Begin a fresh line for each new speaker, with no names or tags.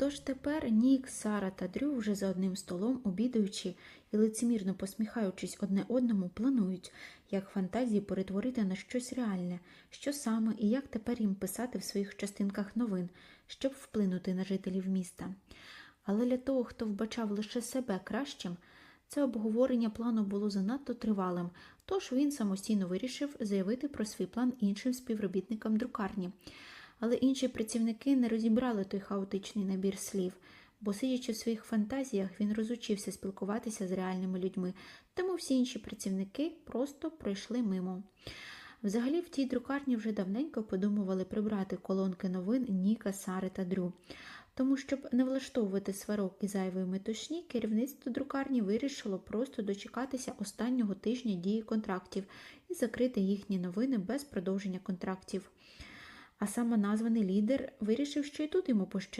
Тож тепер Нік, Сара та Дрю вже за одним столом, обідаючи і лицемірно посміхаючись одне одному, планують, як фантазії перетворити на щось реальне, що саме і як тепер їм писати в своїх частинках новин, щоб вплинути на жителів міста. Але для того, хто вбачав лише себе кращим, це обговорення плану було занадто тривалим, тож він самостійно вирішив заявити про свій план іншим співробітникам друкарні. Але інші працівники не розібрали той хаотичний набір слів, бо, сидячи в своїх фантазіях, він розучився спілкуватися з реальними людьми, тому всі інші працівники просто пройшли мимо. Взагалі, в тій друкарні вже давненько подумували прибрати колонки новин Ніка, Сари та Дрю. Тому, щоб не влаштовувати сварок і зайвої метушні, керівництво друкарні вирішило просто дочекатися останнього тижня дії контрактів і закрити їхні новини без продовження контрактів. А самоназваний лідер вирішив, що й тут йому пощастить.